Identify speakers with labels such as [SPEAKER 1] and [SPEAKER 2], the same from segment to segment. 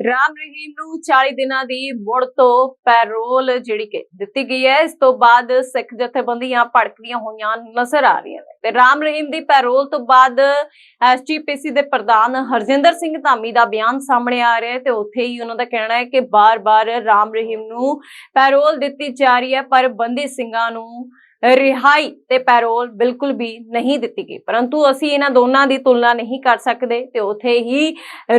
[SPEAKER 1] ਰਾਮ ਰਹੀਮ ਨੂੰ 40 ਦਿਨਾਂ ਦੀ ਮੁੜ ਤੋਂ ਪੈਰੋਲ ਜਿਹੜੀ ਕਿ ਦਿੱਤੀ ਗਈ ਹੈ, ਇਸ ਤੋਂ ਬਾਅਦ ਸਿੱਖ ਜਥੇਬੰਦੀਆਂ ਭੜਕਦੀਆਂ ਹੋਈਆਂ ਨਜ਼ਰ ਆ ਰਹੀਆਂ ਨੇ। ਤੇ ਰਾਮ ਰਹੀਮ ਦੀ ਪੈਰੋਲ ਤੋਂ ਬਾਅਦ ਐਸਜੀਪੀਸੀ ਦੇ ਪ੍ਰਧਾਨ ਹਰਜਿੰਦਰ ਸਿੰਘ ਧਾਮੀ ਦਾ ਬਿਆਨ ਸਾਹਮਣੇ ਆ ਰਿਹਾ ਹੈ ਤੇ ਉੱਥੇ ਹੀ ਉਹਨਾਂ ਦਾ ਕਹਿਣਾ ਹੈ ਕਿ ਬਾਰ-ਬਾਰ ਰਾਮ ਰਹੀਮ ਨੂੰ ਪੈਰੋਲ ਦਿੱਤੀ ਜਾ ਰਹੀ ਹੈ, ਪਰ ਬੰਦੀ ਸਿੰਘਾਂ ਨੂੰ ਰਿਹਾਈ ਤੇ ਪੈਰੋਲ ਬਿਲਕੁਲ ਵੀ ਨਹੀਂ ਦਿੱਤੀ ਗਈ। ਪਰੰਤੂ ਅਸੀਂ ਇਹਨਾਂ ਦੋਨਾਂ ਦੀ ਤੁਲਨਾ ਨਹੀਂ ਕਰ ਸਕਦੇ ਤੇ ਉੱਥੇ ਹੀ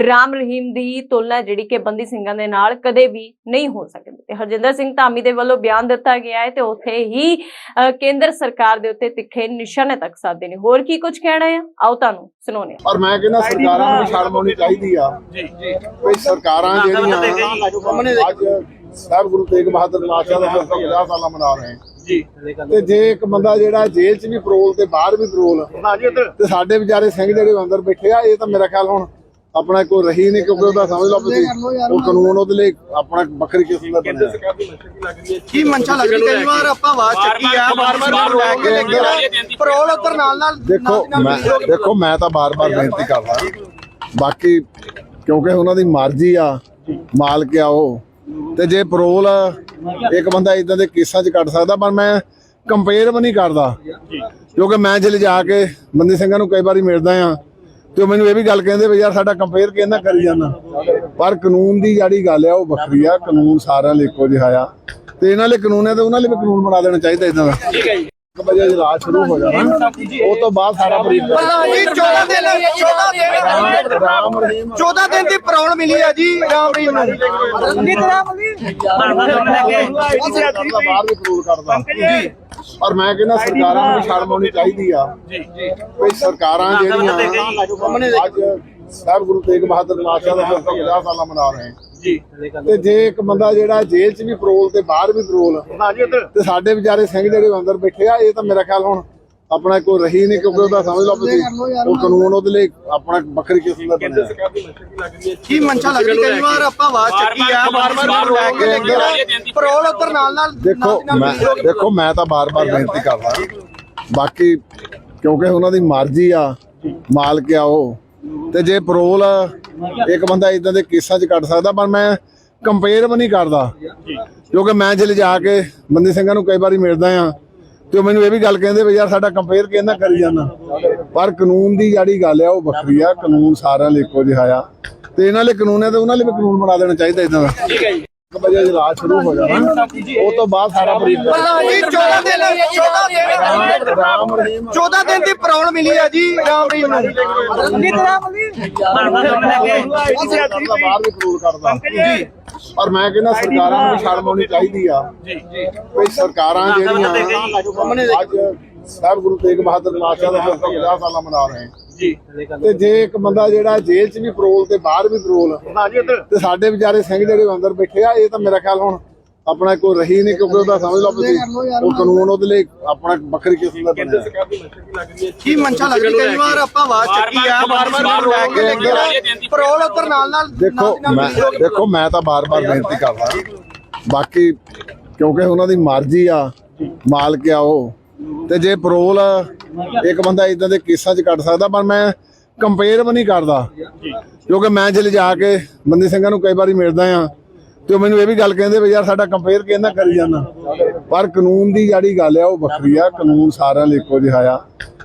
[SPEAKER 1] ਰਾਮ ਰਹੀਮ ਦੀ ਤੁਲਨਾ ਜਿਹੜੀ ਕਿ ਬੰਦੀ ਸਿੰਘਾਂ ਦੇ ਨਾਲ ਕਦੇ ਵੀ ਨਹੀਂ ਹੋ ਸਕਦੀ। ਤੇ ਹਰਜਿੰਦਰ ਸਿੰਘ ਧਾਮੀ ਦੇ ਵੱਲੋਂ ਬਿਆਨ ਦਿੱਤਾ ਗਿਆ ਹੈ ਤੇ ਉੱਥੇ ਹੀ ਕੇਂਦਰ ਸਰਕਾਰ ਦੇ ਉੱਤੇ ਤਿੱਖੇ ਨਿਸ਼ਾਨੇ ਤੱਕ ਸਾਧੇ ਨੇ। ਹੋਰ ਕੀ ਕੁਝ ਕਹਿਣਾ ਹੈ? ਆਓ ਤੁਹਾਨੂੰ ਸੁਣਾਉਂਦੇ ਹਾਂ।
[SPEAKER 2] ਔਰ ਮੈਂ ਕਹਿੰਦਾ ਸਰਕਾਰਾਂ ਨੂੰ ਸ਼ਰਮ ਆਉਣੀ ਚਾਹੀਦੀ ਆ। ਜੀ ਜੀ। ਕੋਈ ਸਰਕਾਰਾਂ ਜਿਹੜੀਆਂ ਅੱਜ ਸਾਹਿਬ ਗੁਰੂ ਤੇਗ ਬਹਾਦਰ ਪਾਤਸ਼ਾਹ ਦਾ 50 ਸਾਲਾ ਮਨਾ ਰਹੇ ਹਾਂ
[SPEAKER 3] ਜੀ।
[SPEAKER 2] ਤੇ ਜੇ ਇੱਕ ਬੰਦਾ ਜਿਹੜਾ ਜੇਲ੍ਹ 'ਚ ਵੀ ਪਰੋਲ ਤੇ ਬਾਹਰ ਵੀ ਪਰੋਲ
[SPEAKER 3] ਹਾਂਜੀ ਉਧਰ।
[SPEAKER 2] ਤੇ ਸਾਡੇ ਵਿਚਾਰੇ ਸਿੰਘ ਜਿਹੜੇ ਅੰਦਰ ਬੈਠੇ ਆ ਇਹ ਤਾਂ ਮੇਰਾ ਖਿਆਲ ਹੁਣ ਆਪਣਾ ਕੋਈ ਰਹੀ ਨਹੀਂ ਕਿਉਂਕਿ ਉਹਦਾ ਸਮਝ ਲਓ ਤੁਸੀਂ ਉਹ ਕਾਨੂੰਨ ਉਹਦੇ ਲਈ ਆਪਣਾ ਵੱਖਰੀ ਕਿਸਮ ਦਾ ਬਣਿਆ।
[SPEAKER 3] ਕੀ ਲੱਗ
[SPEAKER 4] ਮਨਸ਼ਾ ਲੱਗ ਰਹੀ ਕਈ ਵਾਰ ਆਪਾਂ ਆਵਾਜ਼ ਚੱਕੀ ਆ ਬਾਰ-ਬਾਰ ਲੈ ਕੇ ਲੇਕਿਨ ਪਰੋਲ ਉੱਧਰ ਨਾਲ ਨਾਲ
[SPEAKER 2] ਦੇਖੋ ਮੈਂ ਦੇਖੋ ਮੈਂ ਤਾਂ ਬਾਰ-ਬਾਰ ਬੇਨਤੀ ਕਰਦਾ। ਬਾਕੀ ਕਿਉਂਕਿ ਉਹਨਾਂ ਦੀ ਮਰਜ਼ੀ ਆ ਮਾਲਕ ਆ ਉਹ ਤੇ ਜੇ ਪਰੋਲ ਇੱਕ ਬੰਦਾ ਇਦਾਂ ਦੇ ਕੇਸਾਂ 'ਚ ਕੱਟ ਸਕਦਾ, ਪਰ ਮੈਂ ਕੰਪੇਅਰ ਵੀ ਨਹੀਂ ਕਰਦਾ। ਕਿਉਂਕਿ ਮੈਂ ਜੇ ਜਾ ਕੇ ਬੰਦੀ ਸਿੰਘਾਂ ਨੂੰ ਕਈ ਵਾਰੀ ਮਿਲਦਾ ਆ ਤੇ ਉਹ ਮੈਨੂੰ ਇਹ ਵੀ ਗੱਲ ਕਹਿੰਦੇ ਵੀ ਯਾਰ ਸਾਡਾ ਕੰਪੇਅਰ ਕਿਹਨਾਂ ਕਰੀ ਜਾਂਦਾ। ਪਰ ਕਾਨੂੰਨ ਦੀ ਜਿਹੜੀ ਗੱਲ ਆ, ਉਹ ਵੱਖਰੀ ਆ। ਕਾਨੂੰਨ ਸਾਰਿਆਂ ਲਈ ਇੱਕੋ ਜਿਹਾ ਆ। ਤੇ ਇਹਨਾਂ ਲਈ ਕਾਨੂੰਨ ਹੈ ਤੇ ਉਹਨਾਂ ਲਈ ਵੀ ਕਾਨੂੰਨ ਬਣਾ ਦੇਣਾ ਚਾਹੀਦਾ ਇਦਾਂ ਦਾ।
[SPEAKER 3] ਠੀਕ ਹੈ ਜੀ।
[SPEAKER 2] ਵਜੇ ਇਜਲਾਸ ਸ਼ੁਰੂ ਹੋ ਜਾਣਾ। ਉਹ ਤੋਂ ਬਾਅਦ ਸਾਰਾ ਬਰੀਫ
[SPEAKER 4] ਜੀ 14 ਦਿਨ 14 ਦਿਨ
[SPEAKER 2] ਰਾਮ ਰਹੀਮ
[SPEAKER 4] 14 ਦਿਨ ਦੀ ਪਰੋਲ ਮਿਲੀ ਆ ਜੀ ਰਾਮ ਰਹੀਮ ਨੂੰ
[SPEAKER 2] ਬਾਹਰ ਵੀ ਕੰਟਰੋਲ ਕਰਦਾ ਜੀ। ਔਰ ਮੈਂ ਕਹਿੰਦਾ ਸਰਕਾਰਾਂ ਨੂੰ ਵੀ ਸ਼ਰਮ ਆਉਣੀ ਚਾਹੀਦੀ ਆ।
[SPEAKER 3] ਜੀ ਜੀ।
[SPEAKER 2] ਕੋਈ ਸਰਕਾਰਾਂ ਜਿਹੜੀਆਂ ਅੱਜ ਸਾਹਿਬ ਗੁਰੂ ਤੇਗ ਬਹਾਦਰ ਪਾਤਸ਼ਾਹ ਦਾ 50 ਸਾਲਾ ਮਨਾ ਰਹੇ। ਹਾਂ
[SPEAKER 3] ਜੀ।
[SPEAKER 2] ਤੇ ਜੇ ਇੱਕ ਬੰਦਾ ਜਿਹੜਾ ਜੇਲ੍ਹ 'ਚ ਵੀ ਪਰੋਲ ਤੇ ਬਾਹਰ ਵੀ ਪਰੋਲ
[SPEAKER 3] ਹਾਂਜੀ
[SPEAKER 2] ਤੇ ਸਾਡੇ ਵਿਚਾਰੇ ਸਿੰਘ ਜਿਹੜੇ ਅੰਦਰ ਬੈਠੇ ਆ ਇਹ ਤਾਂ ਮੇਰਾ ਖਿਆਲ ਹੁਣ ਆਪਣਾ ਕੋਈ ਰਹੀ ਨਹੀਂ ਕਿਉਂਕਿ ਉਹਦਾ ਸਮਝ ਲਓ ਤੁਸੀਂ ਉਹ ਕਾਨੂੰਨ ਉਹਦੇ ਲਈ ਆਪਣਾ ਵੱਖਰੀ ਕਿਸਮ ਦਾ ਬਣਿਆ।
[SPEAKER 3] ਕੀ ਲੱਗ
[SPEAKER 4] ਮਨਸ਼ਾ ਲੱਗ ਰਹੀ ਕਈ ਵਾਰ ਆਪਾਂ ਆਵਾਜ਼ ਚੱਕੀ ਆ ਬਾਰ-ਬਾਰ ਲੈ ਕੇ ਲੇਕਿਨ ਪਰੋਲ ਉੱਧਰ ਨਾਲ ਨਾਲ
[SPEAKER 2] ਦੇਖੋ ਮੈਂ ਦੇਖੋ ਮੈਂ ਤਾਂ ਬਾਰ-ਬਾਰ ਬੇਨਤੀ ਕਰਦਾ। ਬਾਕੀ ਕਿਉਂਕਿ ਉਹਨਾਂ ਦੀ ਮਰਜ਼ੀ ਆ ਮਾਲਕ ਆ ਉਹ। ਤੇ ਜੇ ਪਰੋਲ ਇੱਕ ਬੰਦਾ ਇਦਾਂ ਦੇ ਕੇਸਾਂ 'ਚ ਕੱਟ ਸਕਦਾ, ਪਰ ਮੈਂ ਕੰਪੇਅਰ ਵੀ ਨਹੀਂ ਕਰਦਾ। ਕਿਉਂਕਿ ਮੈਂ ਜੇ ਜਾ ਕੇ ਬੰਦੀ ਸਿੰਘਾਂ ਨੂੰ ਕਈ ਵਾਰੀ ਮਿਲਦਾ ਆ ਤੇ ਉਹ ਮੈਨੂੰ ਇਹ ਵੀ ਗੱਲ ਕਹਿੰਦੇ ਵੀ ਯਾਰ ਸਾਡਾ ਕੰਪੇਅਰ ਕਿਹਨਾਂ ਕਰੀ ਜਾਂਦਾ। ਪਰ ਕਾਨੂੰਨ ਦੀ ਜਿਹੜੀ ਗੱਲ ਆ, ਉਹ ਵੱਖਰੀ ਆ। ਕਾਨੂੰਨ ਸਾਰਿਆਂ ਲਈ ਇੱਕੋ ਜਿਹਾ ਆ। ਤੇ ਇਹਨਾਂ ਲਈ ਕਾਨੂੰਨ ਹੈ ਤੇ ਉਹਨਾਂ ਲਈ ਵੀ ਕਾਨੂੰਨ ਬਣਾ ਦੇਣਾ ਚਾਹੀਦਾ ਇਦਾਂ ਦਾ।
[SPEAKER 3] ਠੀਕ ਹੈ ਜੀ।
[SPEAKER 2] ਇੱਕ ਵਜੇ ਇਜਲਾਸ ਸ਼ੁਰੂ ਹੋ ਜਾਣਾ ਉਹ ਤੋਂ ਬਾਅਦ ਸਾਰਾ ਬਰੀਫ
[SPEAKER 4] ਜੀ 14 ਦਿਨ 14 ਦਿਨ
[SPEAKER 2] ਰਾਮ ਰਹੀਮ
[SPEAKER 4] 14 ਦਿਨ ਦੀ ਪਰੋਲ ਮਿਲੀ ਆ ਜੀ ਰਾਮ ਰਹੀਮ ਨੂੰ
[SPEAKER 2] ਬਾਹਰ ਵੀ ਕੰਟਰੋਲ ਕਰਦਾ ਜੀ ਔਰ ਮੈਂ ਕਹਿੰਦਾ ਸਰਕਾਰਾਂ ਨੂੰ ਸ਼ਰਮ ਆਉਣੀ ਚਾਹੀਦੀ ਆ
[SPEAKER 3] ਜੀ ਜੀ
[SPEAKER 2] ਕੋਈ ਸਰਕਾਰਾਂ ਜਿਹੜੀਆਂ ਅੱਜ ਸਾਹਿਬ ਗੁਰੂ ਤੇਗ ਬਹਾਦਰ ਪਾਤਸ਼ਾਹ ਦਾ 50 ਸਾਲਾ ਮਨਾ ਰਹੇ ਹਾਂ
[SPEAKER 3] ਜੀ।
[SPEAKER 2] ਤੇ ਜੇ ਇੱਕ ਬੰਦਾ ਜਿਹੜਾ ਜੇਲ੍ਹ 'ਚ ਵੀ ਪਰੋਲ ਤੇ ਬਾਹਰ ਵੀ ਪਰੋਲ
[SPEAKER 3] ਹਾਂਜੀ
[SPEAKER 2] ਤੇ ਸਾਡੇ ਵਿਚਾਰੇ ਸਿੰਘ ਜਿਹੜੇ ਅੰਦਰ ਬੈਠੇ ਆ ਇਹ ਤਾਂ ਮੇਰਾ ਖਿਆਲ ਹੁਣ ਆਪਣਾ ਕੋਈ ਰਹੀ ਨਹੀਂ ਕਿਉਂਕਿ ਉਹਦਾ ਸਮਝ ਲਓ ਤੁਸੀਂ। ਉਹ ਕਾਨੂੰਨ ਉਹਦੇ ਲਈ ਆਪਣਾ ਵੱਖਰੀ ਕਿਸਮ ਦਾ ਬਣਿਆ।
[SPEAKER 3] ਕੀ ਲੱਗ ਰਹੀ ਹੈ?
[SPEAKER 4] ਕੀ ਮਨਸ਼ਾ ਲੱਗ ਰਹੀ ਕਈ ਵਾਰ ਆਪਾਂ ਆਵਾਜ਼ ਚੱਕੀ ਆ ਬਾਰ-ਬਾਰ ਲੈ ਕੇ ਪਰੋਲ ਉੱਧਰ ਨਾਲ ਨਾਲ
[SPEAKER 2] ਦੇਖੋ ਮੈਂ ਦੇਖੋ ਮੈਂ ਤਾਂ ਬਾਰ-ਬਾਰ ਬੇਨਤੀ ਕਰਦਾ। ਬਾਕੀ ਕਿਉਂਕਿ ਉਹਨਾਂ ਦੀ ਮਰਜ਼ੀ ਆ ਮਾਲਕ ਆ ਉਹ। ਤੇ ਜੇ ਪਰੋਲ ਇੱਕ ਬੰਦਾ ਇਦਾਂ ਦੇ ਕੇਸਾਂ 'ਚ ਕੱਟ ਸਕਦਾ, ਪਰ ਮੈਂ ਕੰਪੇਅਰ ਵੀ ਨਹੀਂ ਕਰਦਾ। ਕਿਉਂਕਿ ਮੈਂ ਜੇ ਜਾ ਕੇ ਬੰਦੀ ਸਿੰਘਾਂ ਨੂੰ ਕਈ ਵਾਰੀ ਮਿਲਦਾ ਆ, ਤੇ ਉਹ ਮੈਨੂੰ ਇਹ ਵੀ ਗੱਲ ਕਹਿੰਦੇ ਵੀ ਯਾਰ ਸਾਡਾ ਕੰਪੇਅਰ ਕਿਹਨਾਂ ਕਰੀ ਜਾਂਦਾ। ਪਰ ਕਾਨੂੰਨ ਦੀ ਜਿਹੜੀ ਗੱਲ ਆ, ਉਹ ਵੱਖਰੀ ਆ। ਕਾਨੂੰਨ ਸਾਰਿਆਂ ਲਈ ਇੱਕੋ ਜਿਹਾ ਆ।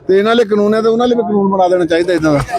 [SPEAKER 2] ਤੇ ਇਹਨਾਂ ਲਈ ਕਾਨੂੰਨ ਹੈ ਤੇ ਉਹਨਾਂ ਲਈ ਵੀ ਕਾਨੂੰਨ ਬਣਾ ਦੇਣਾ ਚਾਹੀਦਾ ਇਦਾਂ ਦਾ।